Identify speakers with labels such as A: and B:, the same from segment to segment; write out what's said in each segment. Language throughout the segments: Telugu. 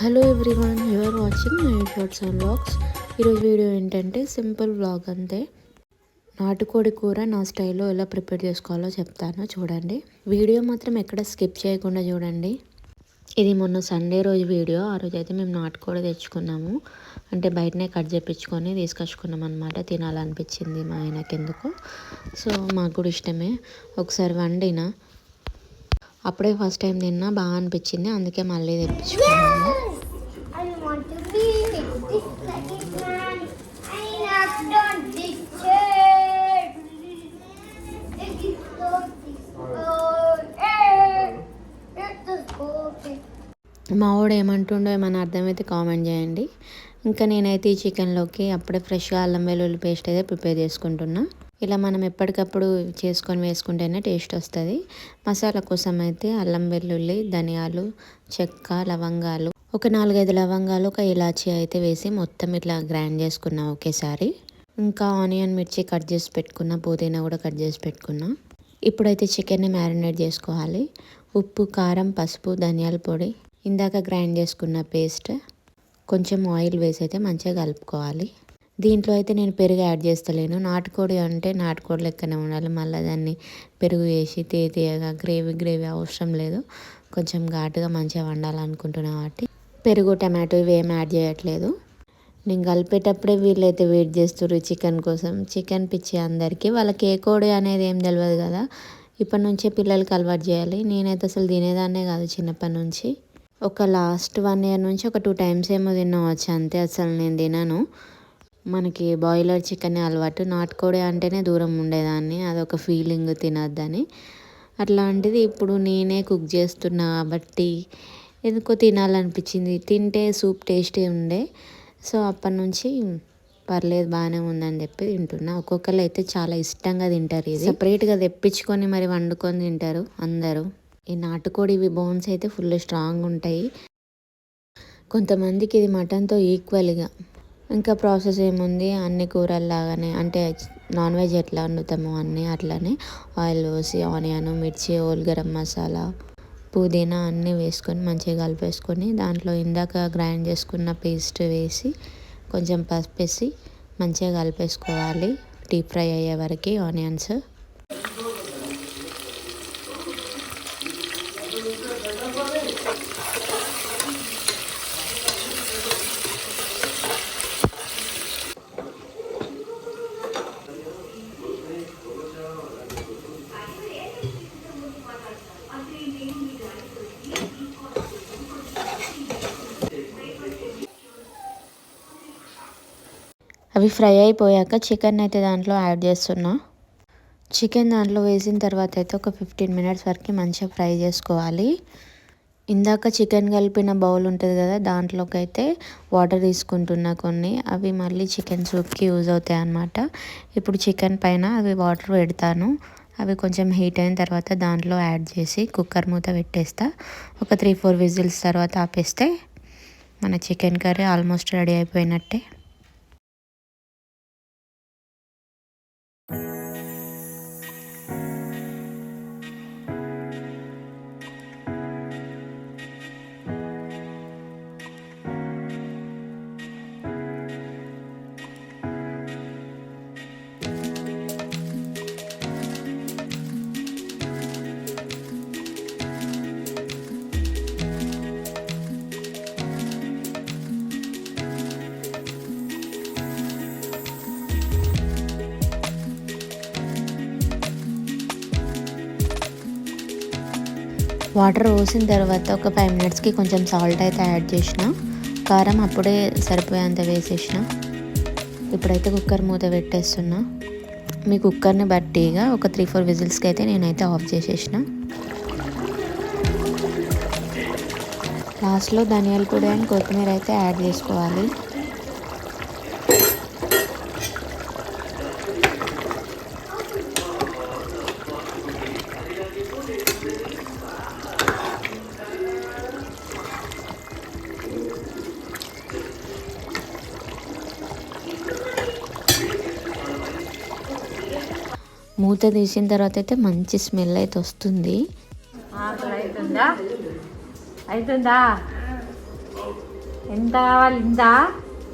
A: Hello everyone you're watching my shorts and vlogs ఈరోజు వీడియో ఏంటంటే సింపుల్ వ్లాగ్ అంతే. నాటుకోడి కూర నా స్టైల్లో ఎలా ప్రిపేర్ చేసుకోవాలో చెప్తాను చూడండి. వీడియో మాత్రం ఎక్కడ స్కిప్ చేయకుండా చూడండి. ఇది మొన్న సండే రోజు వీడియో ఆ రోజు అయితే మేము నాటుకోడి తెచ్చుకున్నాము. అంటే బయటనే కట్ చేపించుకొని తీసుకొచ్చుకున్నాం అనమాట తినాలనిపించింది మా ఆయనకి ఎందుకు సో మాకు కూడా ఇష్టమే. ఒకసారి వండినా అప్పుడే ఫస్ట్ టైం తిన్నా బాగా అనిపించింది. అందుకే మళ్ళీ
B: okay.
A: మా వాడు ఏమంటుండో ఏమైనా అర్థమైతే కామెంట్ చేయండి. ఇంకా నేనైతే ఈ చికెన్లోకి అప్పుడే ఫ్రెష్గా అల్లం వెల్లుల్లి పేస్ట్ అయితే ప్రిపేర్ చేసుకుంటున్నా. ఇలా మనం ఎప్పటికప్పుడు చేసుకొని వేసుకుంటేనే టేస్ట్ వస్తుంది. మసాలా కోసం అయితే అల్లం వెల్లుల్లి ధనియాలు చెక్క లవంగాలు ఒక నాలుగైదు లవంగాలు ఒక ఇలాచీ అయితే వేసి మొత్తం ఇట్లా గ్రైండ్ చేసుకున్నా ఒకేసారి. ఇంకా ఆనియన్ మిర్చి కట్ చేసి పెట్టుకున్న పుదీనా కూడా కట్ చేసి పెట్టుకున్నా. ఇప్పుడైతే చికెన్ని మ్యారినేట్ చేసుకోవాలి. ఉప్పు కారం పసుపు ధనియాల పొడి ఇందాక గ్రైండ్ చేసుకున్న పేస్ట్ కొంచెం ఆయిల్ వేసి అయితే మంచిగా కలుపుకోవాలి. దీంట్లో అయితే నేను పెరుగు యాడ్ చేస్తలేను. నాటుకోడి అంటే నాటుకోడి లెక్కనే ఉండాలి. మళ్ళీ దాన్ని పెరుగు వేసి తేతీయగా గ్రేవీ గ్రేవీ అవసరం లేదు. కొంచెం ఘాటుగా మంచిగా వండాలనుకుంటున్నా కాబట్టి పెరుగు టమాటో ఇవి ఏం యాడ్ చేయట్లేదు. నేను కలిపేటప్పుడే వీళ్ళైతే వెయిట్ చేస్తుర్రు చికెన్ కోసం. చికెన్ పిచ్చి అందరికీ. వాళ్ళకి ఏ కోడి అనేది ఏం తెలియదు కదా. ఇప్పటి నుంచే పిల్లలకి అలవాటు చేయాలి. నేనైతే అసలు తినేదాన్నే కాదు చిన్నప్పటి నుంచి. ఒక లాస్ట్ వన్ ఇయర్ నుంచి ఒక టూ టైమ్స్ ఏమో తినవచ్చు అంతే. అసలు నేను తినను. మనకి బాయిలర్ చికెన్ అలవాటు. నాటుకోడి అంటేనే దూరం ఉండేదాన్ని. అదొక ఫీలింగ్ తినొద్దని. అట్లాంటిది ఇప్పుడు నేనే కుక్ చేస్తున్నా కాబట్టి ఎందుకో తినాలనిపించింది. తింటే సూప్ టేస్టీ ఉండే. సో అప్పటి నుంచి పర్లేదు బాగానే ఉందని చెప్పి తింటున్నా. ఒక్కొక్కరు అయితే చాలా ఇష్టంగా తింటారు ఇది. సపరేట్గా తెప్పించుకొని మరి వండుకొని తింటారు అందరూ. ఈ నాటుకోడి ఇవి బోన్స్ అయితే ఫుల్ స్ట్రాంగ్ ఉంటాయి. కొంతమందికి ఇది మటన్తో ఈక్వల్గా. ఇంకా ప్రాసెస్ ఏముంది? అన్ని కూరల్లాగానే అంటే నాన్ వెజ్ ఎట్లా వండుతామో అన్నీ అట్లానే. ఆయిల్ పోసి ఆనియన్ మిర్చి ఓల్ గరం మసాలా పుదీనా అన్నీ వేసుకొని మంచిగా కలిపేసుకొని దాంట్లో ఇందాక గ్రైండ్ చేసుకున్న పేస్ట్ వేసి కొంచెం పసుపు వేసి మంచిగా కలిపేసుకోవాలి. డీప్ ఫ్రై అయ్యే వరకు ఆనియన్స్. అవి ఫ్రై అయిపోయాక చికెన్ అయితే దాంట్లో యాడ్ చేస్తున్నా. చికెన్ దాంట్లో వేసిన తర్వాత అయితే ఒక ఫిఫ్టీన్ మినిట్స్ వరకు మంచిగా ఫ్రై చేసుకోవాలి. ఇందాక చికెన్ కలిపిన బౌల్ ఉంటుంది కదా దాంట్లోకి అయితే వాటర్ తీసుకుంటున్నా కొన్ని. అవి మళ్ళీ చికెన్ సూప్కి యూజ్ అవుతాయి అన్నమాట. ఇప్పుడు చికెన్ పైన అవి వాటర్ పెడతాను. అవి కొంచెం హీట్ అయిన తర్వాత దాంట్లో యాడ్ చేసి కుక్కర్ మూత పెట్టేస్తా. ఒక త్రీ ఫోర్ విజిల్స్ తర్వాత ఆపేస్తే మన చికెన్ కర్రీ ఆల్మోస్ట్ రెడీ అయిపోయినట్టే. you వాటర్ పోసిన తర్వాత ఒక ఫైవ్ మినిట్స్కి కొంచెం సాల్ట్ అయితే యాడ్ చేసిన. కారం అప్పుడే సరిపోయేంత వేసేసిన. ఇప్పుడైతే కుక్కర్ మూత పెట్టేస్తున్నా. మీ కుక్కర్ని బట్టిగా ఒక త్రీ ఫోర్ విజిల్స్కి అయితే నేనైతే ఆఫ్ చేసేసిన. లాస్ట్లో ధనియాల పొడి అండ్ కొత్తిమీర అయితే యాడ్ చేసుకోవాలి. మూత తీసిన తర్వాత అయితే మంచి స్మెల్ అయితే వస్తుంది.
C: అవుతుందా అవుతుందా ఎంత కావాలి? ఇందా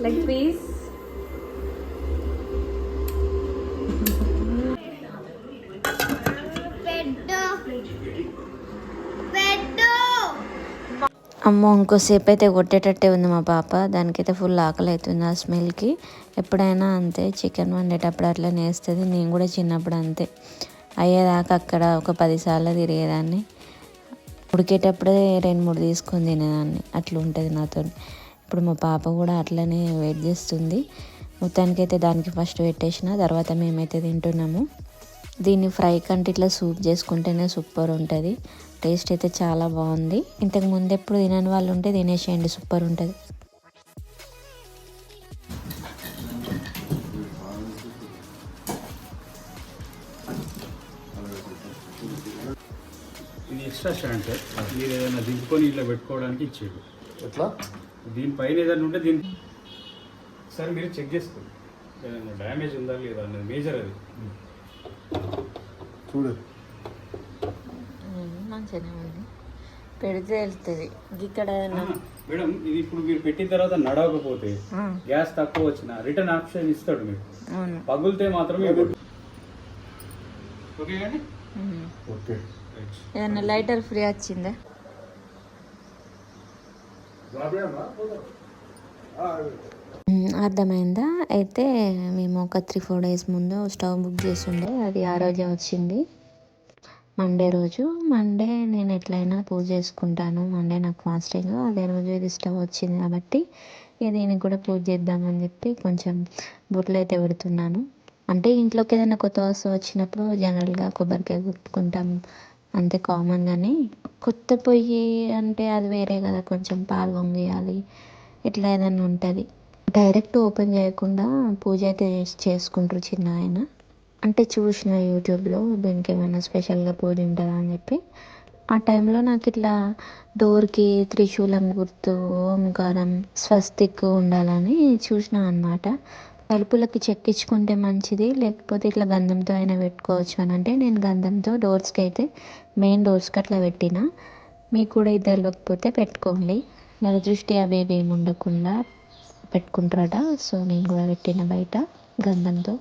C: లెగ్ పీస్
B: పెట్టు పెట్టు
A: అమ్మో ఇంకోసేపు అయితే కొట్టేటట్టే ఉంది మా పాప. దానికైతే ఫుల్ ఆకలి అవుతుంది ఆ స్మెల్కి ఎప్పుడైనా అంతే చికెన్ వండేటప్పుడు అట్లా నేస్తుంది నేను కూడా చిన్నప్పుడు అంతే. అయ్యేదాకా అక్కడ ఒక పదిసార్లు తిరిగేదాన్ని. ఉడికేటప్పుడే రెండు మూడు తీసుకొని తినేదాన్ని. అట్లా ఉంటుంది నాతో. ఇప్పుడు మా పాప కూడా అట్లనే వెయిట్ చేస్తుంది. మొత్తానికైతే దానికి ఫస్ట్ పెట్టేసిన తర్వాత మేమైతే తింటున్నాము. దీన్ని ఫ్రై కంటే ఇట్లా సూప్ చేసుకుంటేనే సూపర్ ఉంటుంది. టేస్ట్ అయితే చాలా బాగుంది. ఇంతకు ముందు ఎప్పుడు తినని వాళ్ళు ఉంటే తినేసేయండి సూపర్ ఉంటుంది.
D: ఇది ఎక్స్ట్రా స్టాండ్ సార్ మీరు ఏదైనా దింపుకొని ఇట్లా పెట్టుకోవడానికి ఇచ్చేది.
E: ఎట్లా?
D: దీనిపైన ఏదైనా ఉంటే దీని సార్ మీరు చెక్ చేసుకోండి. ఏదైనా డ్యామేజ్ ఉందా లేదా అన్నది మేజర్ అది.
E: చూడు.
A: మంచిగానే ఉంది. పెడితే వెళ్తుంది. ఇక్కడ
D: మేడం ఇది ఇప్పుడు మీరు పెట్టిన తర్వాత నడవకపోతే గ్యాస్ తక్కువ వచ్చిన రిటర్న్ ఆప్షన్ ఇస్తాడు
A: అవును.
D: పగులితే మాత్రమే. ఓకే.
E: ఓకే.
A: ఏదన్నా లైటర్ ఫ్రీ వచ్చిందా? అర్థమైందా? అయితే మేము ఒక త్రీ ఫోర్ డేస్ ముందు స్టవ్ బుక్ చేస్తుండే అది ఆ రోజే వచ్చింది. మండే రోజు. మండే నేను ఎట్లయినా పూజ చేసుకుంటాను. మండే నాకు ఫాస్టింగ్. అదే రోజు ఇది స్టవ్ వచ్చింది కాబట్టి ఇక దీనికి కూడా పూజ చేద్దామని చెప్పి కొంచెం బుర్రలు అయితే పెడుతున్నాను. అంటే ఇంట్లోకి ఏదైనా కొత్త వస్తువు వచ్చినప్పుడు జనరల్గా కొబ్బరికాయ కొట్టుకుంటాం. అంతే కామన్ కానీ కొత్త పొయ్యి అంటే అది వేరే కదా. కొంచెం పాలు పొంగియాలి. ఇట్లా ఏదైనా ఉంటుంది. డైరెక్ట్ ఓపెన్ చేయకుండా పూజ అయితే చేసుకుంటారు చిన్న ఆయన. అంటే చూసిన యూట్యూబ్లో దీనికి ఏమైనా స్పెషల్గా పూజ ఉంటుందా అని చెప్పి. ఆ టైంలో నాకు ఇట్లా డోర్కి త్రిశూలం గుర్తు ఓంకారం స్వస్తిక్ ఉండాలని చూసిన అనమాట తలుపులకి చెక్కించుకుంటే మంచిది లేకపోతే ఇట్లా గంధంతో అయినా పెట్టుకోవచ్చు అని. అంటే నేను గంధంతో డోర్స్కి అయితే మెయిన్ డోర్స్కి అట్లా పెట్టిన. మీకు కూడా ఇది తెలియకపోతే పెట్టుకోండి. నెల దృష్టి అవి ఏమి ఉండకుండా పెట్టుకుంటారట. సో నేను కూడా పెట్టిన బయట గంధంతో.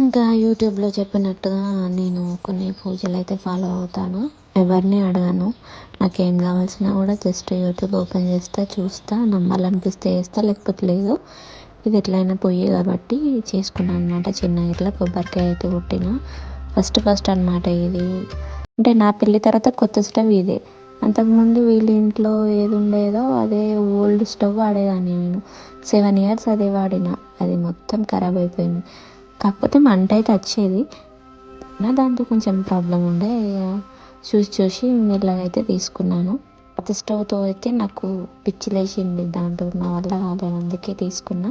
A: ఇంకా యూట్యూబ్లో చెప్పినట్టుగా నేను కొన్ని పూజలు అయితే ఫాలో అవుతాను. ఎవరిని అడగను. నాకేం కావాల్సినా కూడా జస్ట్ యూట్యూబ్ ఓపెన్ చేస్తా చూస్తా నమ్మాలనిపిస్తే చేస్తా లేకపోతే లేదు. ఇది ఎట్లయినా పొయ్యి కాబట్టి చేసుకున్నాను అనమాట చిన్న ఇట్లా కొబ్బరికాయ అయితే కొట్టిన. ఫస్ట్ ఫస్ట్ అనమాట ఇది. అంటే నా పెళ్ళి తర్వాత కొత్త స్టవ్ ఇదే. అంతకుముందు వీళ్ళ ఇంట్లో ఏది ఉండేదో అదే ఓల్డ్ స్టవ్ వాడేదాన్ని నేను. సెవెన్ ఇయర్స్ అదే వాడిన. అది మొత్తం ఖరాబ్ అయిపోయింది. కాకపోతే మంట అయితే వచ్చేది. నా దాంతో కొంచెం ప్రాబ్లం ఉండే. ఇక చూసి చూసి మెల్లగా అయితే తీసుకున్నాను. కొత్త స్టవ్తో అయితే నాకు పిచ్చి లేచింది దాంట్లో నా వల్ల కాలేదు అందుకే తీసుకున్నా.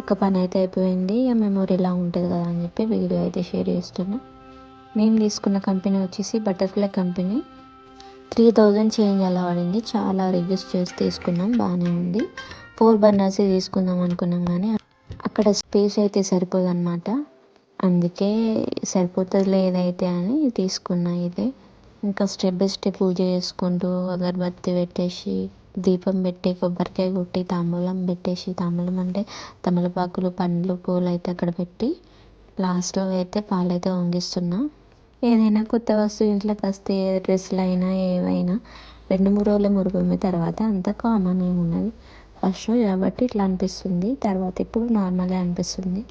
A: ఒక పని అయితే అయిపోయింది. ఇక మెమొరీ ఇలా ఉంటుంది కదా అని చెప్పి వీడియో అయితే షేర్ చేస్తున్నా. మేము తీసుకున్న కంపెనీ వచ్చేసి Butterfly company three thousand change అలా పడింది చాలా రివ్యూస్ చేసి తీసుకున్నాం. బాగానే ఉంది. ఫోర్ బర్నర్స్ తీసుకుందాం అనుకున్నాం కానీ అక్కడ స్పేస్ అయితే సరిపోదు అనమాట అందుకే సరిపోతుంది ఏదైతే అని తీసుకున్నా ఇదే. ఇంకా స్టెప్ బై స్టెప్ పూజ చేసుకుంటూ అగరబత్తి పెట్టేసి దీపం పెట్టి కొబ్బరికాయ కొట్టి తాంబూలం పెట్టేసి తాంబూలం అంటే తమలపాకులు పండ్లు పూలు అయితే అక్కడ పెట్టి లాస్ట్లో అయితే పాలైతే వంగిస్తున్నా. ఏదైనా కొత్త వస్తువు ఇంట్లోకి వస్తే డ్రెస్సులు అయినా ఏవైనా రెండు మూడు రోజుల మురిపోయిన తర్వాత అంతా కామన్ ఉన్నది ఫస్ట్ రోజు కాబట్టి ఇట్లా అనిపిస్తుంది. తర్వాత ఇప్పుడు నార్మల్గా అనిపిస్తుంది.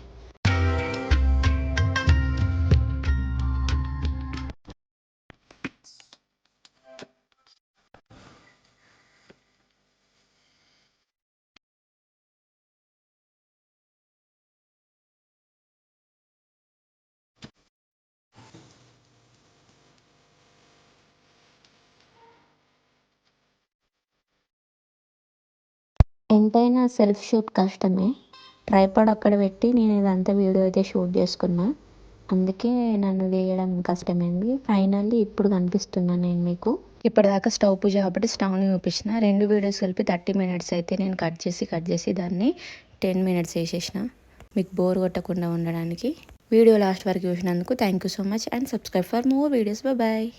A: ఎంతైనా సెల్ఫ్ షూట్ కష్టమే. ట్రైపాడ్ అక్కడ పెట్టి నేను ఇదంతా వీడియో అయితే షూట్ చేసుకున్నా. అందుకే నన్ను తీయడం కష్టమైంది. ఫైనల్లీ ఇప్పుడు కనిపిస్తున్నాను నేను మీకు. ఇప్పటిదాకా స్టవ్ పూజ కాబట్టి స్టవ్ని చూపించిన రెండు వీడియోస్ కలిపి థర్టీ మినిట్స్ అయితే నేను కట్ చేసి కట్ చేసి దాన్ని టెన్ మినిట్స్ వేసేసిన. మీకు బోర్ కొట్టకుండా ఉండడానికి. వీడియో లాస్ట్ వరకు చూసినందుకు thank you so much and subscribe for more videos bye